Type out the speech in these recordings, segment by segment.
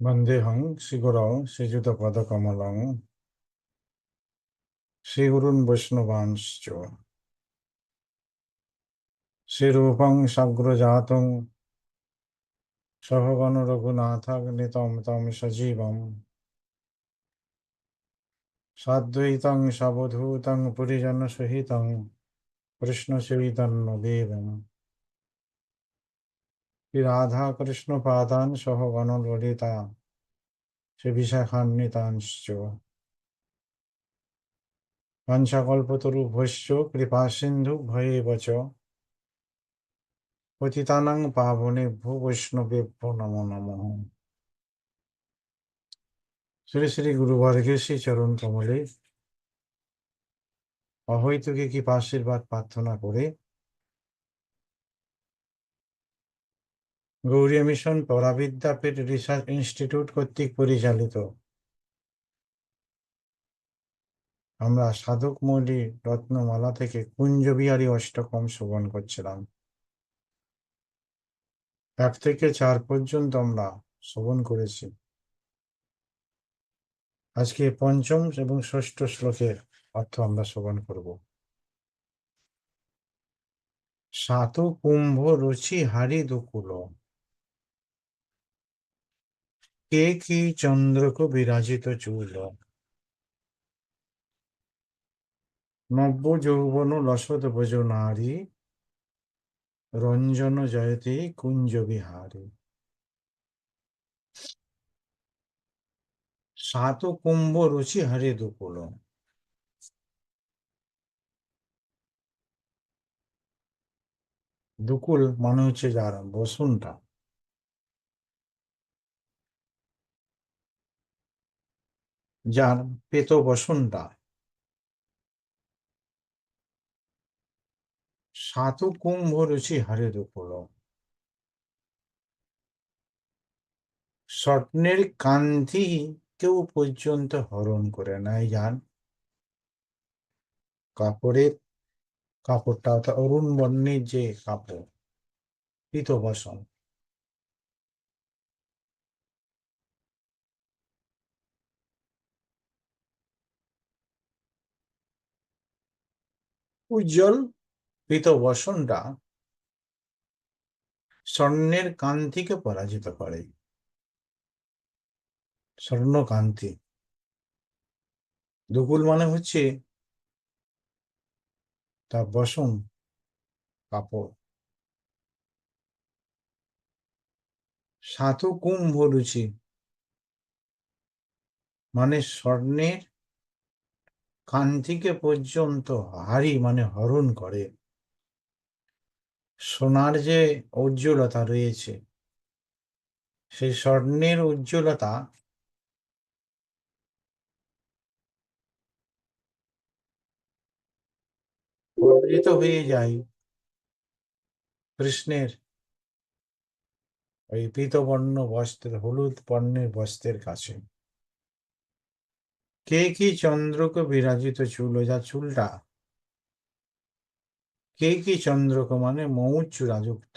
বন্দেহং শ্রীগুরং শ্রীযুতপদকমলং শ্রীগুরুন বৈষ্ণবাংশ শ্রীরূপং সাগ্রজাতং সহগণ রঘুনাথাগ্নিতম তম সজীবম সাদ্বৈতং সবধূতং পুরীজন সহিতং কৃষ্ণ চৈতন্য দেবম শ্রী রাধাকৃষ্ণ পাদান সহ গণললিতা শ্রী বিশাখান্বিতাংশ পঞ্চাকল্পতরু ভৈশ্য কৃপা সিন্ধু ভয়ে বচ পতিতানাং পাবনেভ্যো বৈষ্ণবেভ্য নম নমঃ। শ্রী শ্রী গুরুবর্গে শ্রী চরণ কমলে অহৈতুকে কি আশীর্বাদ প্রার্থনা করে Gauri mission Paravidyapeeth research institute কর্তৃক পরিচালিত। আমরা সাধক মৌলি রত্নমালা থেকে কুঞ্জবিহারী অষ্টকম শ্রবণ করছিলাম। এক থেকে চার পর্যন্ত আমরা শ্রবণ করেছি। আজকে পঞ্চম এবং ষষ্ঠ শ্লোকের অর্থ আমরা শ্রবণ করব। সাত কুম্ভ রুচি হারি দুকুল। কে কি চন্দ্রক বিরাজিত চূল? নব্য যৌবন লসত ভোজ নারী, রঞ্জন জয়তে কুঞ্জ বিহারী। সাত কুম্ভ রুচি হারে দুকুল। দুকুল মানে হচ্ছে যার বসুনটা। যার পেত বসনটা সাত কুম্ভ রুচি হারে দুকুল স্বপ্নের কান্তি কেউ পর্যন্ত হরণ করে নাই যান কাপড়ের কাপড়টা অরুণ বর্ণের যে কাপড়, পিত বসন উজ্জ্বল বসনটা স্বর্ণের কান্তিকে পরাজিত করে। স্বর্ণকান্তি। দুকুল মানে হচ্ছে তার বসন, কাপড়। সাত কুম্ভ রুচি মানে স্বর্ণের কান্তিকে পর্যন্ত হারি মানে হরণ করে। সোনার যে উজ্জ্বলতা রয়েছে সেই স্বর্ণের উজ্জ্বলতা হয়ে যায় কৃষ্ণের ওই পীতবর্ণ বস্ত্রের, হলুদ বর্ণের বস্ত্রের কাছে। কে কি চন্দ্রকে বিরাজিত চুল যা চুলটা? কে কি চন্দ্রক মানে মৌর চূড়াযুক্ত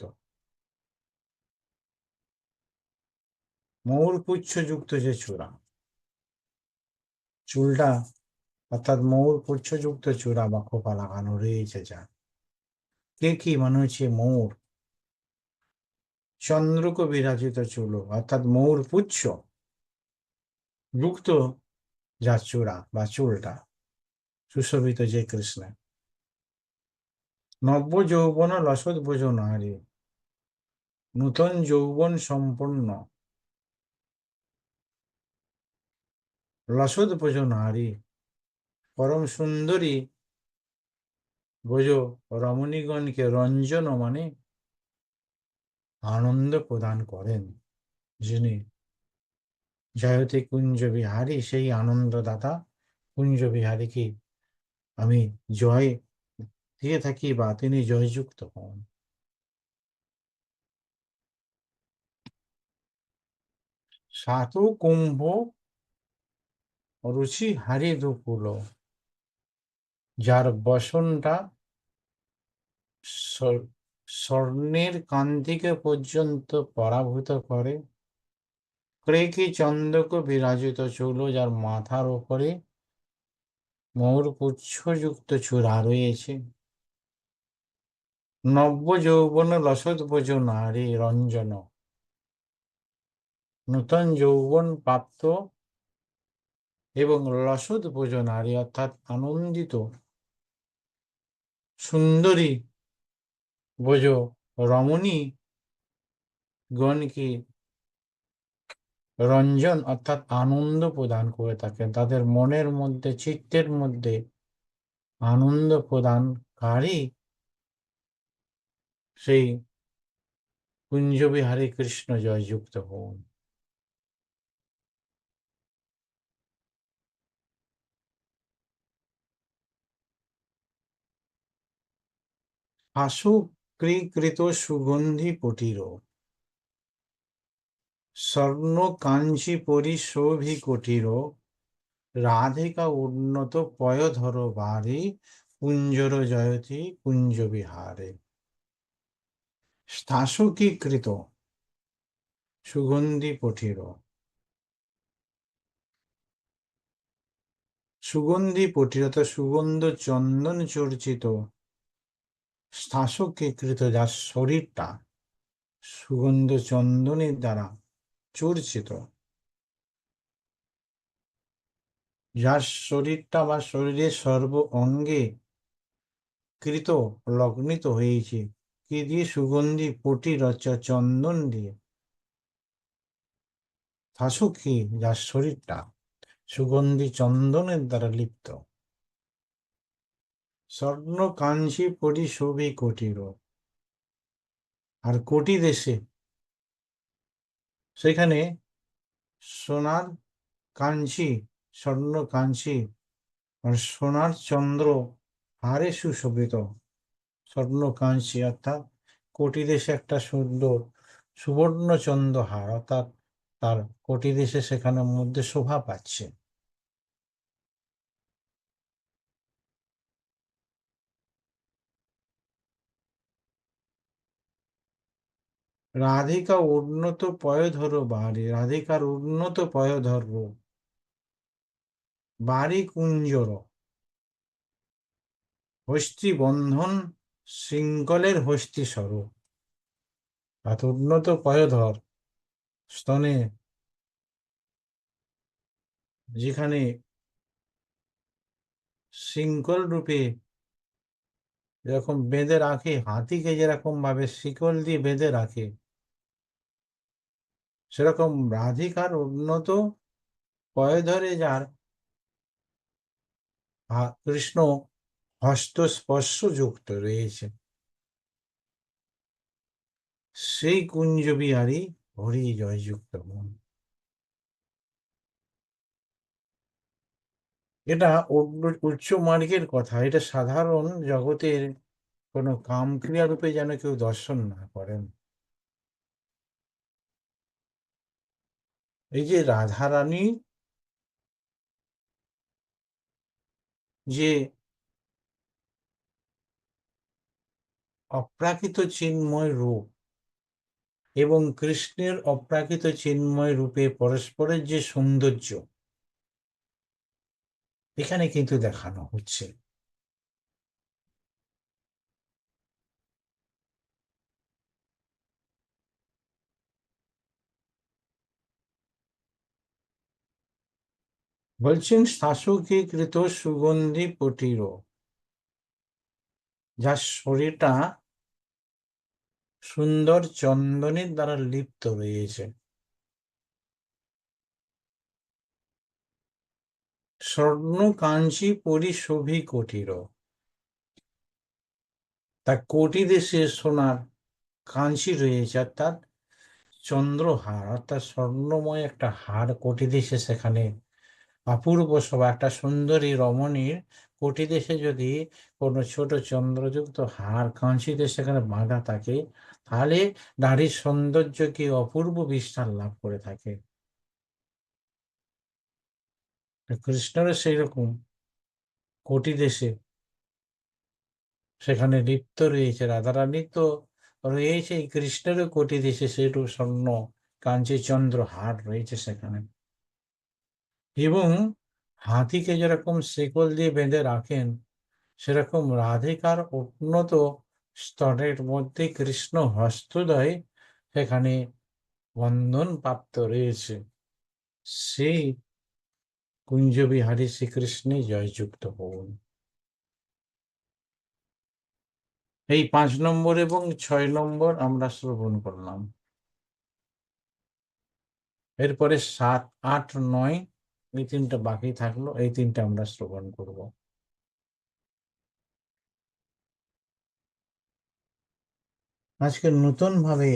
মৌর যুক্ত যে চূড়া, চুলটা অর্থাৎ মৌর পুচ্ছ যুক্ত চূড়া বা খোপা লাগানো রয়েছে যা। কে কি মানে হচ্ছে মৌর? চন্দ্রক বিরাজিত চুল, অর্থাৎ মৌর পুচ্ছ, যুক্ত যা চূড়া বা চুলটা সুশোভিত যে কৃষ্ণ নব্য যৌবন লসৎ বোঝ নারী নূতন যৌবন সম্পন্ন লসৎ বোঝ নারী পরম সুন্দরী বোঝ রমণীগণকে রঞ্জন মানে আনন্দ প্রদান করেন যিনি জয়তে কুঞ্জ বিহারী, সেই আনন্দদাতা। কুঞ্জ বিহারীকে আমি জয় দিয়ে থাকি বা তিনি জয়যুক্ত হন। সাত কুম্ভ রুচি হারি দুকুল যার বসনটা স্বর্ণের কান্তিকে পর্যন্ত পরাভূত করে। ক্রেকি চন্দ্রক বিরাজিত চুল, যার মাথার ওপরে মৌর পুচ্ছযুক্ত চূড়া রয়েছে। নব্য যৌবন লসৎভোজ নারী রঞ্জন। নূতন যৌবন প্রাপ্ত এবং লসৎভোজ নারী, অর্থাৎ আনন্দিত সুন্দরী বোঝ রমণী গণকে রঞ্জন অর্থাৎ আনন্দ প্রদান করে থাকেন। তাদের মনের মধ্যে, চিত্তের মধ্যে আনন্দ প্রদানকারী সেই কুঞ্জবিহারী কৃষ্ণ জয়যুক্ত হন। হাসুকৃকৃত সুগন্ধি পটির। স্বর্ণ কাঞ্চি পরিশোভি কটির, রাধিকা উন্নত পয়ধর বারে কুঞ্জর জয়তি, কুঞ্জ বিহারে। স্থাসকীকৃত সুগন্ধি পঠির। সুগন্ধি পঠিরত সুগন্ধ চন্দন চর্চিত। স্থাসকীকৃত যার শরীরটা সুগন্ধ চন্দনের দ্বারা চর্চিত। যার শরীরটা বা শরীরের সর্ব অঙ্গে কৃত, লগ্নিত হয়েছে। কি দিয়ে? সুগন্ধি, পটি, রচা, চন্দন দিয়ে। শাসকি যার শরীরটা সুগন্ধি চন্দনের দ্বারা লিপ্ত। স্বর্ণ কাঞ্চি পরিশোভি কোটির আর কোটি দেশে সেখানে সোনার কাঞ্চি, স্বর্ণ কাঞ্চি আর সোনার চন্দ্র হারে সুশোভিত। স্বর্ণ কাঞ্চি অর্থাৎ কোটি দেশে একটা সুন্দর সুবর্ণচন্দ্র হার, অর্থাৎ তার কোটি দেশে সেখানে মধ্যে শোভা পাচ্ছে। রাধিকা উন্নত পয়ধর বাড়ি, রাধিকার উন্নত পয়ধর বাড়ি কুঞ্জর। হস্তি বন্ধন শৃঙ্খলের হস্তি স্বরূপ অর্থাৎ উন্নত পয়ধর স্তনে যেখানে শৃঙ্খল রূপে যেরকম বেঁধে রাখে, হাতিকে যেরকম ভাবে শিকল দিয়ে বেঁধে রাখে সেরকম রাধিকার উন্নত পয়ধরে যার? কৃষ্ণ হস্তস্পর্শ যুক্ত রয়েছে। সেই কুঞ্জ বিহারী হরি জয়যুক্ত মন। এটা উচ্চ মার্গের কথা। এটা সাধারণ জগতের কোনো কামক্রিয়া রূপে যেন কেউ দর্শন না করেন। এই যে রাধারানী যে অপ্রাকৃত চিন্ময় রূপ এবং কৃষ্ণের অপ্রাকৃত চিন্ময় রূপে পরস্পরের যে সৌন্দর্য, এখানে কিন্তু দেখানো হচ্ছে। বলছেন, শাসকীকৃত সুগন্ধি পটির যার শরীরটা সুন্দর চন্দনের দ্বারা লিপ্ত রয়েছে। স্বর্ণ কাঞ্চি পরিশোভি কোটির তা কোটি দেশে সোনার কাঞ্চি রয়েছে, অর্থাৎ চন্দ্রহার, অর্থাৎ স্বর্ণময় একটা হার কোটি দেশে সেখানে অপূর্ব সব একটা সুন্দরী রমণীর কোটি দেশে যদি কোনো ছোট চন্দ্রযুক্ত হার কাঞ্চিতে সেখানে বাঁধা থাকে, তাহলে নারীর সৌন্দর্য কি অপূর্ব বিস্তার লাভ করে থাকে। কৃষ্ণের সেই রকম কোটি দেশে সেখানে লিপ্ত রয়েছে, রাধারানী তো রয়েছে এই কৃষ্ণেরও কোটি দেশে সেটু স্বর্ণ, কাঞ্চি চন্দ্র হাট রয়েছে সেখানে। এবং হাতিকে যেরকম শিকল দিয়ে বেঁধে রাখেন, সেরকম রাধিকার উন্নত স্তরের মধ্যে কৃষ্ণ হস্তদয় সেখানে বন্ধন প্রাপ্ত রয়েছে। সেই কুঞ্জবিহারী শ্রীকৃষ্ণে জয়যুক্ত হন। এই পাঁচ নম্বর এবং ছয় নম্বর আমরা শ্রবণ করলাম। এরপরে সাত, আট, নয় এই তিনটা বাকি থাকল, এই তিনটা আমরা শ্রবণ করব। আজকে নতুন ভাবে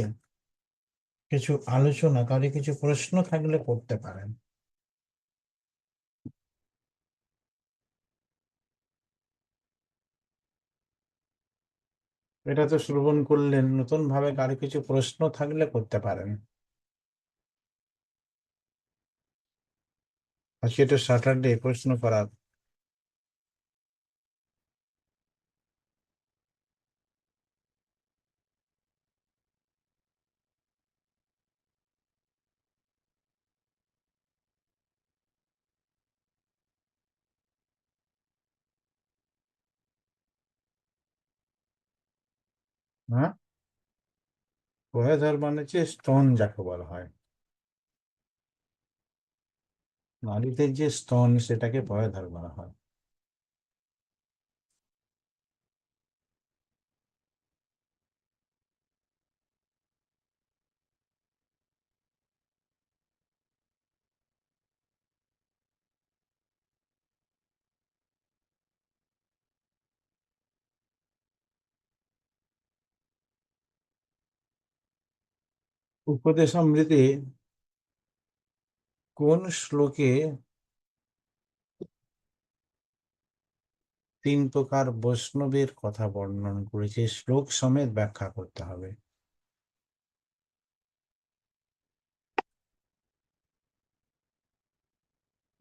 কিছু আলোচনা কারি কিছু প্রশ্ন থাকলে করতে পারেন। এটা তো শ্রবণ করলেন নতুন ভাবে কারও কিছু প্রশ্ন থাকলে করতে পারেন। আজকে তো স্যাটারডে প্রশ্ন করার হ্যাঁ পয়াধর মানে হচ্ছে স্তন যাকে বলা হয় নারীতে যে স্তন সেটাকে পয়াধর বলা হয়। উপদেশামৃতে কোন শ্লোকে তিন প্রকার বৈষ্ণবের কথা বর্ণন করেছে? শ্লোক সমেত ব্যাখ্যা করতে হবে।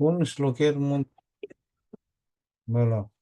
কোন শ্লোকের মধ্যে বলো।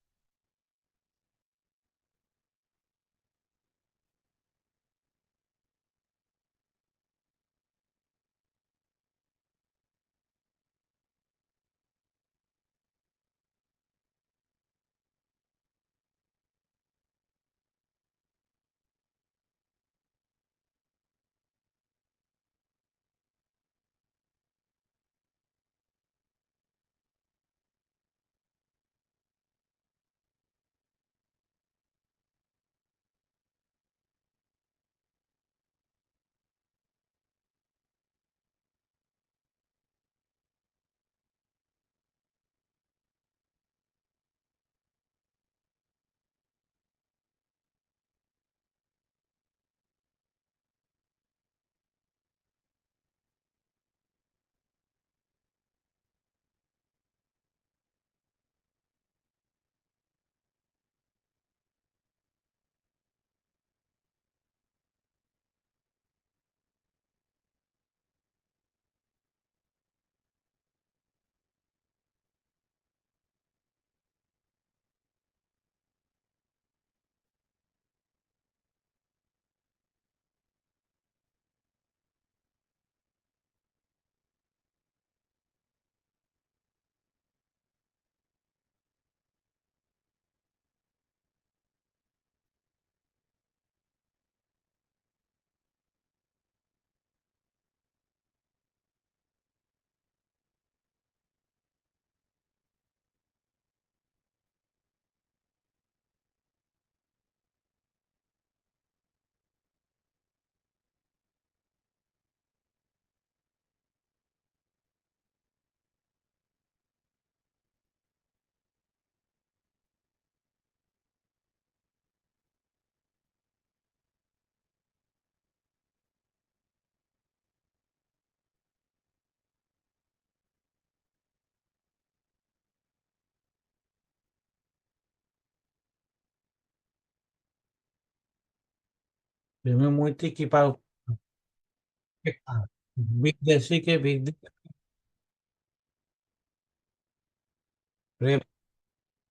প্রেমে মৈত্রী কৃপা উপেক্ষা বিদেশিকে বিদ্যে প্রেম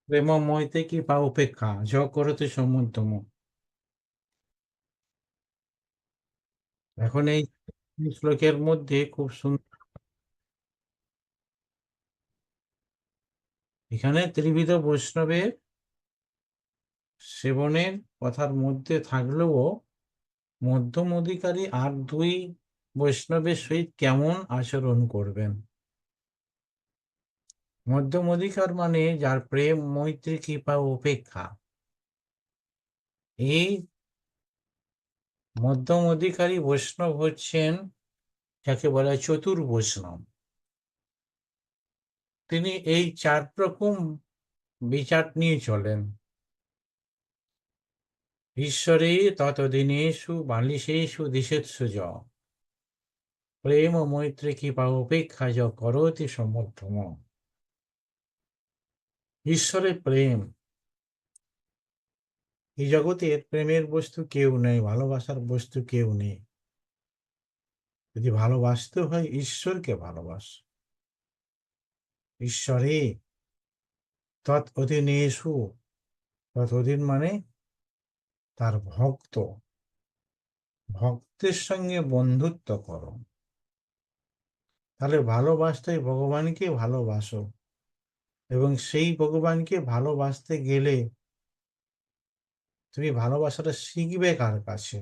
প্রেম মৈতে কৃপা উপেক্ষা য করতে সমুদ্রম এখন এই শ্লোকের মধ্যে খুব সুন্দর এখানে ত্রিবিধ বৈষ্ণবের সেবনের কথার মধ্যে থাকলেও মধ্যম অধিকারী আর দুই বৈষ্ণবের সহিত কেমন আচরণ করবেন? মধ্যম অধিকার মানে যার প্রেম, মৈত্রী, কৃপা উপেক্ষা এই মধ্যম অধিকারী বৈষ্ণব হচ্ছেন যাকে বলা চতুর বৈষ্ণব। তিনি এই চার রকম বিচার নিয়ে চলেন। ঈশ্বরে ততদিনেষু বালিশেষু দিশেৎসু য প্রেম মৈত্রী কৃপা উপেক্ষা য করতি সমর্থম ঈশ্বরের প্রেম। এই জগতের প্রেমের বস্তু কেউ নেই, ভালোবাসার বস্তু কেউ নেই। যদি ভালোবাসতে হয় ঈশ্বরকে ভালোবাস। ঈশ্বরে তৎ অধীনেশু তৎ অধীন মানে তার ভক্ত, ভক্তের সঙ্গে বন্ধুত্ব করো। তাহলে ভালোবাসতে ভগবানকে ভালোবাসো এবং সেই ভগবানকে ভালোবাসতে গেলে তুমি ভালোবাসাটা শিখবে কার কাছে?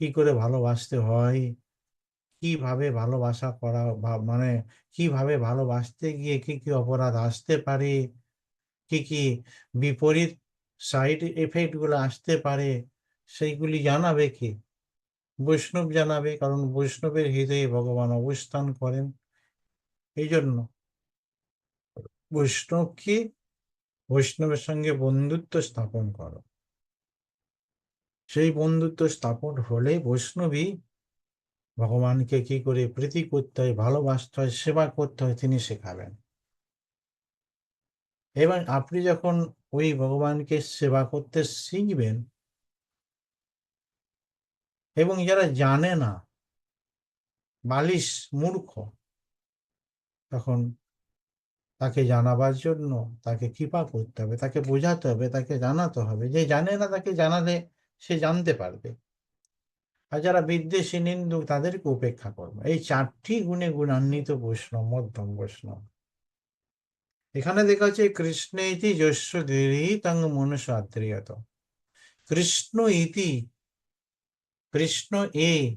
কি করে ভালোবাসতে হয়? কীভাবে ভালোবাসা করা মানে কীভাবে ভালোবাসতে গিয়ে কি কি অপরাধ আসতে পারে? কি কি বিপরীত সাইড এফেক্টগুলো আসতে পারে? সেইগুলি জানাবে কি? বৈষ্ণব জানাবে, কারণ বৈষ্ণবের হৃদয়ে ভগবান অবস্থান করেন। এই জন্য বৈষ্ণব কি বৈষ্ণবের সঙ্গে বন্ধুত্ব স্থাপন করো। সেই বন্ধুত্ব স্থাপন হলে বৈষ্ণবী ভগবানকে কি করে প্রীতি করতে হয়, ভালোবাসতে হয়, সেবা করতে হয়, তিনি শেখাবেন। এবং আপনি যখন ওই ভগবানকে সেবা করতে শিখবেন এবং যারা জানে না বালিশ মূর্খ, তখন তাকে জানাবার জন্য তাকে কৃপা করতে হবে, তাকে বোঝাতে হবে, তাকে জানাতে হবে। যে জানে না তাকে জানালে সে জানতে পারবে। আর যারা বিদ্বেষী, নিন্দুক, তাদেরকে উপেক্ষা করবে। এই চারটি গুণে গুণান্বিত বৈষ্ণব মধ্যম বৈষ্ণব এখানে দেখা যাচ্ছে, কৃষ্ণ ইতি যস্য তং মনুষ্য আত্মীয়ত কৃষ্ণ ইতি কৃষ্ণ এ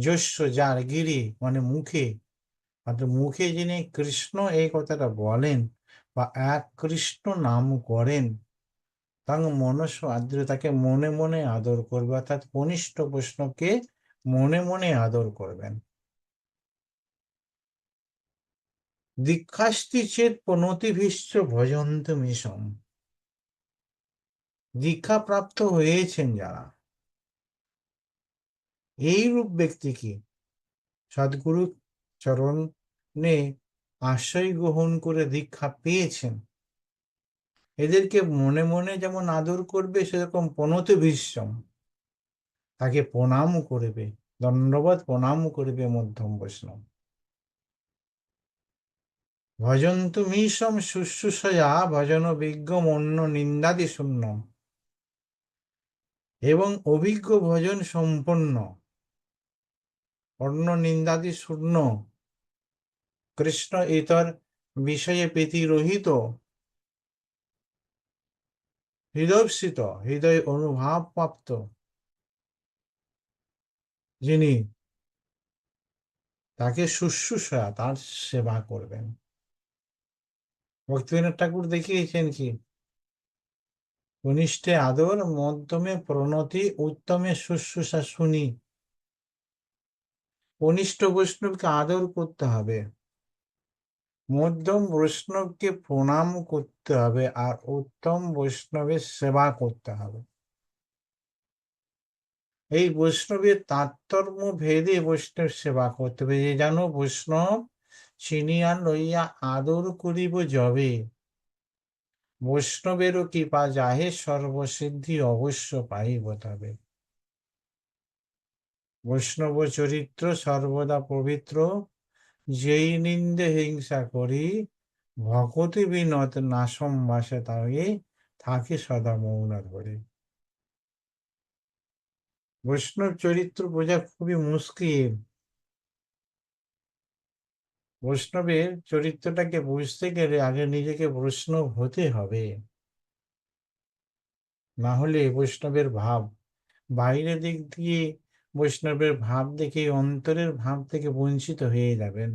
যস্য যার গিরি মানে মুখে। অর্থাৎ মুখে যিনি কৃষ্ণ এই কথাটা বলেন বা এক কৃষ্ণ নাম করেন, তাং মনস্য আদ্র, তাকে মনে মনে আদর করবে, অর্থাৎ কনিষ্ঠ বৈষ্ণবকে মনে মনে আদর করবেন। দীক্ষাস্তি চেত পনতিভিশ্চ ভজন্ত মিশম। দীক্ষা প্রাপ্ত হয়েছেন যারা। এইরূপ ব্যক্তি কি সদ্গুরু চরণে আশ্রয় গ্রহণ করে দীক্ষা পেয়েছেন। এদেরকে মনে মনে যেমন আদর করবে, সেরকম পনতে বিশ্বম তাকে প্রণাম করবে দণ্ডবাদ প্রণাম করবে মধ্যম বৈষ্ণব। ভজন্তু মিশম শুশ্রূষয়া, ভজন বিজ্ঞ অন্য নিন্দাদি শূন্য। এবং অভিজ্ঞ ভজন সম্পন্ন। অন্য নিন্দাদি শূন্য। কৃষ্ণ ইতর বিষয়ে প্রীতিরহিত হৃদয়স্থিত হৃদয় অনুভব প্রাপ্ত। যিনি তাকে শুশ্রূষা, তার সেবা করবেন। ভক্তিবিনোদ ঠাকুর দেখিয়েছেন কি? কনিষ্ঠে আদর, মধ্যমে প্রণতি, উত্তমে শুশ্রূষা শুনি। কনিষ্ঠ বৈষ্ণবকে আদর করতে হবে। মধ্যম বৈষ্ণবকে প্রণাম করতে হবে আর উত্তম বৈষ্ণবের সেবা করতে হবে। এই বৈষ্ণবের তাত্তর্ম ভেদে বৈষ্ণব সেবা করতে হবে। যে যেন বৈষ্ণব চিনিয়া লইয়া আদর করিব যবে বৈষ্ণবেরও কৃপা যাহে সর্বসিদ্ধি অবশ্য পাইব তবে। বৈষ্ণব চরিত্র সর্বদা পবিত্র। যেই নিন্দে হিংসা করি, ভকতি বিনত নাশম বাসে তাই থাকে সদা মৌন ধরে। বৈষ্ণব চরিত্র বোঝা খুবই মুশকিল। বৈষ্ণবের চরিত্রটাকে বুঝতে গেলে আগে নিজেকে বৈষ্ণব হতে হবে। না হলে বৈষ্ণবের ভাব বাইরের দিক দিয়ে বৈষ্ণবের ভাব দেখে অন্তরের ভাব থেকে বঞ্চিত হয়ে যাবেন।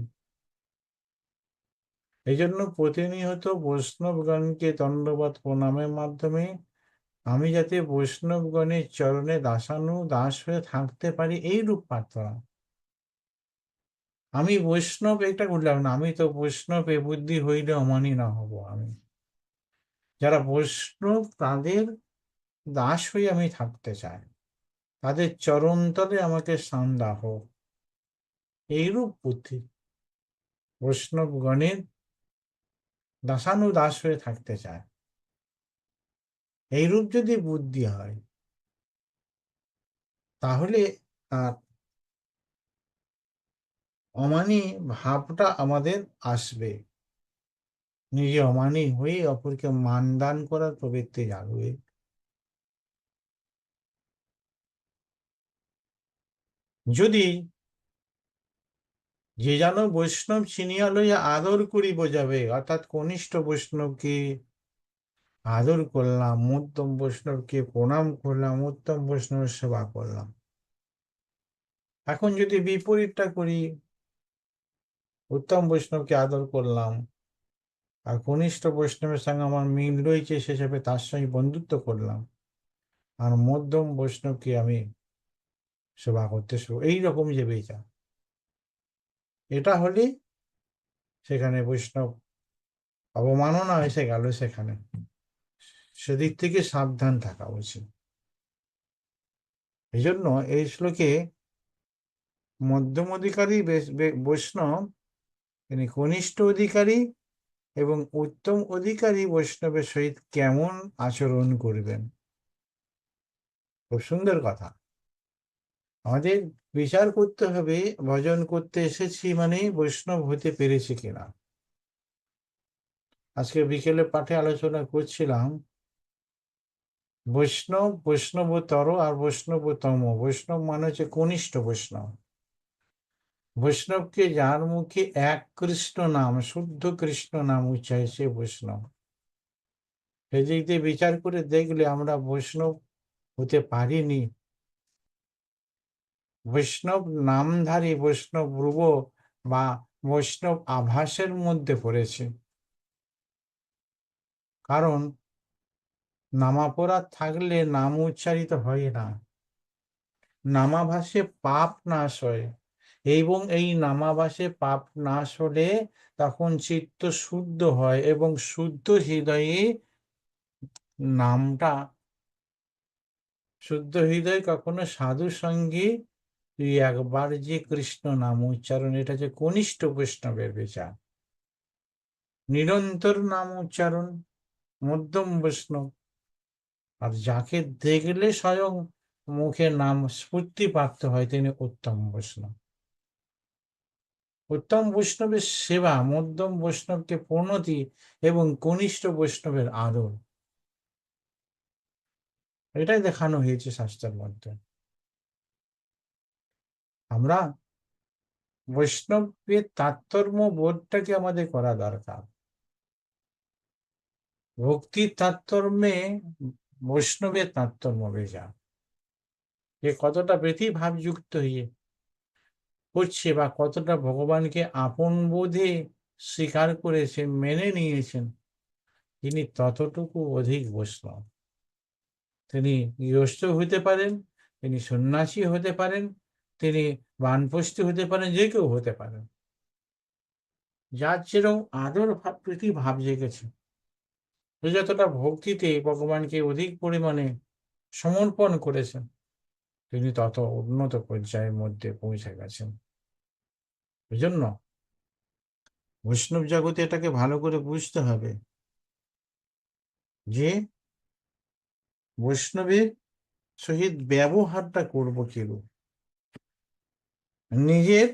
এই জন্য প্রতিনিয়ত বৈষ্ণবগণকে দণ্ডবাদ প্রণামের মাধ্যমে আমি যাতে বৈষ্ণবগণের চরণে দাসানু দাস হয়ে থাকতে পারি এই রূপ প্রার্থনা। আমি বৈষ্ণব এটা বললাম না, আমি তো বৈষ্ণব এ বুদ্ধি হইলে অমানি না হব আমি। যারা বৈষ্ণব তাদের দাস হয়ে আমি থাকতে চাই। তাদের চরণ তলে আমাকে স্থান দাহ এইরূপ বুদ্ধি। বৈষ্ণবগণের দাসানু দাস হয়ে থাকতে চায়। এইরূপ যদি বুদ্ধি হয়, তাহলে তার অমানি ভাবটা আমাদের আসবে। নিজে অমানি হয়ে অপরকে মানদান করার প্রবৃত্তি জাগবে। যদি যে যেন বৈষ্ণব চিনিয়া লইয়া আদর করি বোঝাবে, অর্থাৎ কনিষ্ঠ বৈষ্ণবকে আদর করলাম মধ্যম বৈষ্ণবকে প্রণাম করলাম, উত্তম বৈষ্ণবের সেবা করলাম। এখন যদি বিপরীতটা করি, উত্তম বৈষ্ণবকে আদর করলাম আর কনিষ্ঠ বৈষ্ণবের সঙ্গে আমার মিল রয়েছে, সে হিসাবে তার সঙ্গে বন্ধুত্ব করলাম, আর মধ্যম বৈষ্ণবকে আমি সেবা করতে শুরু এইরকম যে বেচা এটা হলে সেখানে বৈষ্ণব অবমাননা এসে গেল সেখানে। সেদিক থেকে সাবধান থাকা উচিত। এই জন্য এই শ্লোকে মধ্যম অধিকারী বৈষ্ণব, তিনি কনিষ্ঠ অধিকারী এবং উত্তম অধিকারী বৈষ্ণবের সহিত কেমন আচরণ করবেন? খুব সুন্দর কথা। আমাদের বিচার করতে হবে, ভজন করতে এসেছি মানে বৈষ্ণব হতে পেরেছি কিনা। আজকে বিকেলে পাঠে আলোচনা করছিলাম, বৈষ্ণব বৈষ্ণবতর আর বৈষ্ণবতম। বৈষ্ণব মানে হচ্ছে কনিষ্ঠ বৈষ্ণব। বৈষ্ণবকে যার মুখে এক কৃষ্ণ নাম, শুদ্ধ কৃষ্ণ নাম উচ্চায় সে বৈষ্ণব। সেদিক দিয়ে বিচার করে দেখলে আমরা বৈষ্ণব হতে পারিনি। বৈষ্ণব নামধারী বৈষ্ণব রূপ বা বৈষ্ণব আভাসের মধ্যে পড়েছে। কারণ নামাপরাধ থাকলে নাম উচ্চারিত হয় না। নামাভাসে পাপ নাশ হয় এবং এই নামাবাসে পাপ নাশ হলে তখন চিত্ত শুদ্ধ হয় এবং শুদ্ধ হৃদয়ে নামটা, শুদ্ধ হৃদয় কখনো সাধু সঙ্গে তুই একবার যে কৃষ্ণ নাম উচ্চারণ, এটা যে কনিষ্ঠ বৈষ্ণবের বিচার। নিরন্তর নাম উচ্চারণ, মধ্যম বৈষ্ণব। আর যাকে দেখলে স্বয়ং মুখে নাম স্ফূর্তি প্রাপ্ত হয়, তিনি উত্তম বৈষ্ণব। উত্তম বৈষ্ণবের সেবা, মধ্যম বৈষ্ণবকে প্রণতি এবং কনিষ্ঠ বৈষ্ণবের আদর। এটাই দেখানো হয়েছে শাস্ত্রের মধ্যে। আমরা বৈষ্ণবের তাৎপর্য বোধটাকে আমাদের করা দরকার। ভক্তির তাৎপর্যে বৈষ্ণবের তাৎপর্য বেজা যে কতটা ভাবযুক্ত হয়ে করছে বা কতটা ভগবানকে আপন বোধে স্বীকার করেছে মেনে নিয়েছেন, তিনি ততটুকু অধিক বৈষ্ণব। তিনি গৃহস্থ হতে পারেন, তিনি সন্ন্যাসী হতে পারেন তিনি বানপস্তি হতে পারেন, যে কেউ হতে পারেন। যার যেরকম আদর প্রীতি, ভাব জেগেছে যতটা ভক্তিতে ভগবানকে অধিক পরিমাণে সমর্পণ করেছেন, তিনি তত উন্নত পর্যায়ের মধ্যে পৌঁছে গেছেন। ওই জন্য বৈষ্ণব জগতে এটাকে ভালো করে বুঝতে হবে যে বৈষ্ণবের সহিত ব্যবহারটা করব কিরূপ? নিজের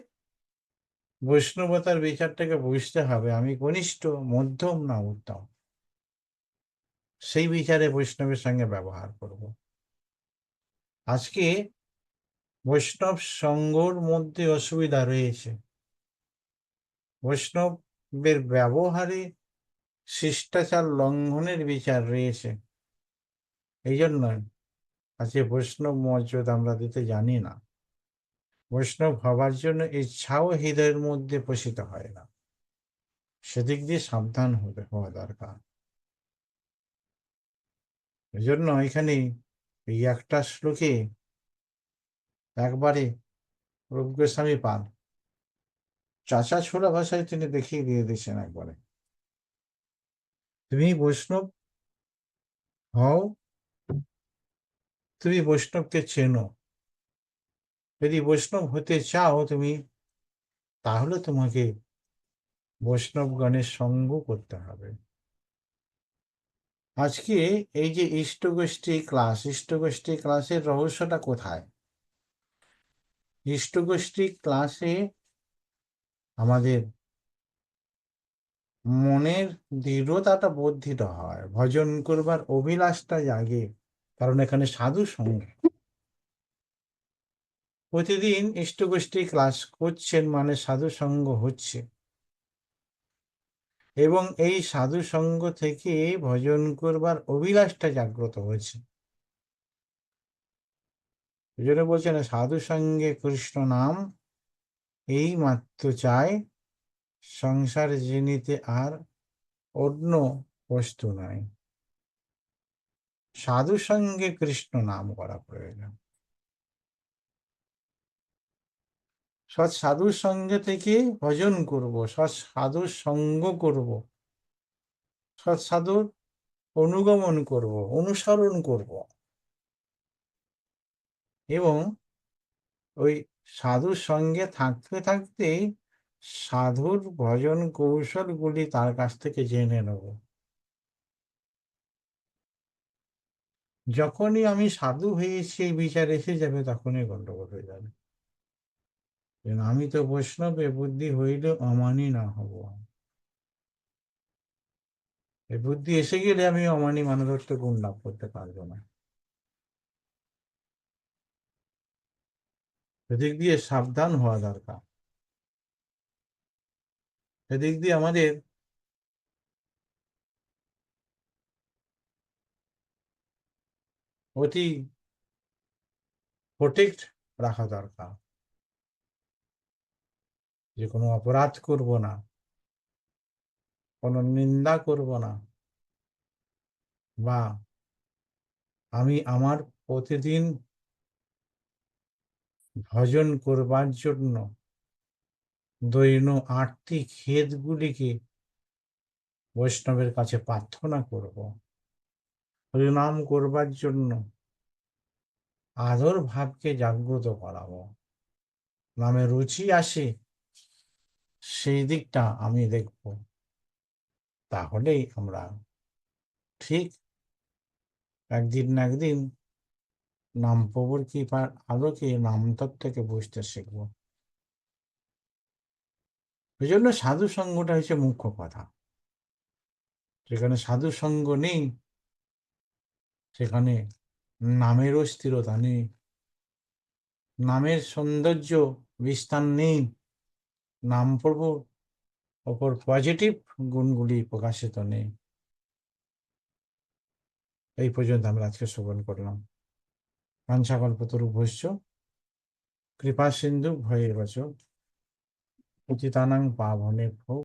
বৈষ্ণবতার বিচারটাকে বুঝতে হবে। আমি কনিষ্ঠ, মধ্যম না উত্তম। সেই বিচারে বৈষ্ণবের সঙ্গে ব্যবহার করব। আজকে বৈষ্ণব সঙ্গর মধ্যে অসুবিধা রয়েছে। বৈষ্ণবের ব্যবহারে শিষ্টাচার লঙ্ঘনের বিচার রয়েছে। এই জন্য আজকে বৈষ্ণব মর্যাদা আমরা দিতে জানি না। বৈষ্ণব হবার জন্য ইচ্ছাও হৃদয়ের মধ্যে পোষিত হয় না। সেদিক দিয়ে সাবধান হতে হওয়া দরকার। এই জন্য এখানে এই একটা শ্লোকে একবারে রূপ গোস্বামী পান। চাচা ছোড়া ভাষায় তিনি দেখিয়ে দিয়ে দিয়েছেন একবারে। তুমি বৈষ্ণব হও, তুমি বৈষ্ণবকে চেনো। যদি বৈষ্ণব হতে চাও তুমি, তাহলে তোমাকে বৈষ্ণবগণের সঙ্গ করতে হবে। আজকে এই যে ইষ্টগোষ্ঠী ক্লাস ইষ্টগোষ্ঠী ক্লাসের রহস্যটা কোথায়? ইষ্টগোষ্ঠী ক্লাসে আমাদের মনের দৃঢ়তাটা বর্ধিত হয়। ভজন করবার অভিলাষটা জাগে, কারণ এখানে সাধু সঙ্গ। প্রতিদিন ইষ্টগোষ্ঠী ক্লাস করছেন মানে সাধু সঙ্গ হচ্ছে। এবং এই সাধু সঙ্গ থেকে ভজন করবার অভিলাষটা জাগ্রত হয়েছে। জন্য বলছেন সাধু সঙ্গে কৃষ্ণ নাম এই মাত্র চায় সংসার জিনিতে আর অন্য বস্তু নাই। সাধু সঙ্গে কৃষ্ণ নাম করা প্রয়োজন। সৎ সাধুর সঙ্গে থেকে ভজন করব, সৎ সাধুর সঙ্গ করব, সৎ সাধুর অনুগমন করব, অনুসরণ করব। এবং ওই সাধুর সঙ্গে থাকতে থাকতেই সাধুর ভজন কৌশলগুলি তার কাছ থেকে জেনে নেব। যখনই আমি সাধু হয়েছি বিচার এসে যাবে, তখনই গন্ডগোল হয়ে যাবে। আমি তো বৈষ্ণবে বুদ্ধি হইলে অমানি না হব। এই বুদ্ধি এসে গেলে আমি অমানি মানদত্ব গুণ লাভ করতে পারব না। এদিক দিয়ে সাবধান হওয়া দরকার। এদিক দিয়ে আমাদের অতি প্রোটেক্ট রাখা দরকার। যে কোনো অপরাধ করব না, কোনো নিন্দা করব না, বা আমি আমার প্রতিদিন ভজন করবার জন্য দৈন আর্থিক ক্ষেতগুলিকে বৈষ্ণবের কাছে প্রার্থনা করব হরিনাম করবার জন্য আদর ভাবকে জাগ্রত করাবো। নামে রুচি আসে সেই দিকটা আমি দেখব। তাহলেই আমরা ঠিক একদিন না একদিন নাম প্রভুর কৃপার আলোকে নামতত্ত্বকে বুঝতে শিখব। ওই জন্য সাধু সঙ্গটা হচ্ছে মুখ্য কথা। যেখানে সাধু সঙ্গ নেই, সেখানে নামেরও স্থিরতা নেই। নামের সৌন্দর্য বিস্তার নেই। নাম প্রভুর ওপর পজিটিভ গুণগুলি প্রকাশিত নেই। এই পর্যন্ত আমরা আজকে শ্রবণ করলাম। পাঞ্চাকল্পতরু ভৈষ কৃপা সিন্ধু ভয়ে বচ। পতিতানাং পাবনে